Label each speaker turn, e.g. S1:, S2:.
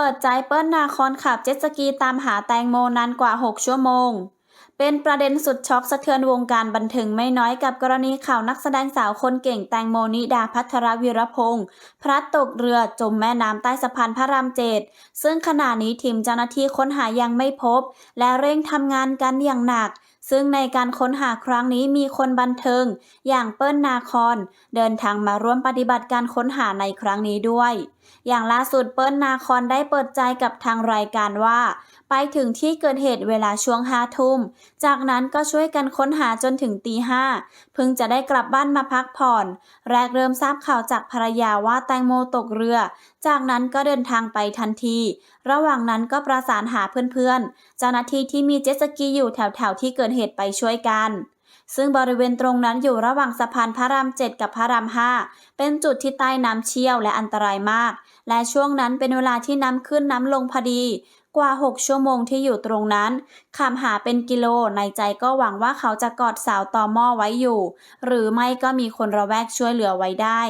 S1: ปิดใจเปิ้ลนาคอนขับเจ็ตสกีตามหาแตงโมนานกว่า 6 ชั่วโมง เป็นประเด็นสุดช็อกสะเทือนวงการบันเทิงไม่น้อยกับกรณีข่าวนักแสดงสาวคนเก่งแตงโมนิดาพัทรวีรพงศ์พลัดตกเรือจมแม่น้ำใต้สะพานพระรามเจ็ดซึ่งขณะนี้ทีมเจ้าหน้าที่ค้นหายังไม่พบ และเร่งทำงานกันอย่างหนักซึ่งในการค้นหาครั้งนี้มีคนบันเทิง อย่างเปิ้ลนาคอนเดินทางมาร่วมปฏิบัติการค้นหาในครั้งนี้ด้วย อย่างล่าสุดเปิ้ลนาคอนได้เปิดใจกับทางรายการว่า ไปถึงที่เกิดเหตุเวลาช่วงห้าทุ่ม จากนั้นก็ช่วยกันค้นหาจนถึงตีห้าเพิ่งจะได้กลับบ้านมาพักผ่อน แรกเริ่มทราบข่าวจากภรรยาว่าแตงโมตกเรือ จากนั้นก็เดินทางไปทันที ระหว่างนั้นก็ประสานหาเพื่อนๆเจ้าหน้าที่ที่มีเจ็ตสกีอยู่แถวๆที่เกิดเหตุไปช่วยกัน ซึ่งบริเวณตรงนั้นอยู่ระหว่างสะพานพระรามเจ็ดกับพระรามห้าเป็นจุดที่ใต้น้ำเชี่ยวและอันตรายมาก และช่วงนั้นเป็นเวลาที่น้ำขึ้นน้ำลงพอดี กว่า 6 ชั่วโมงที่อยู่ตรงนั้นขับหาเป็นกิโลในใจก็หวังว่าเขาจะกอดสาวต่อหม้อไว้อยู่ หรือไม่ก็มีคนระแวกช่วยเหลือไว้ได้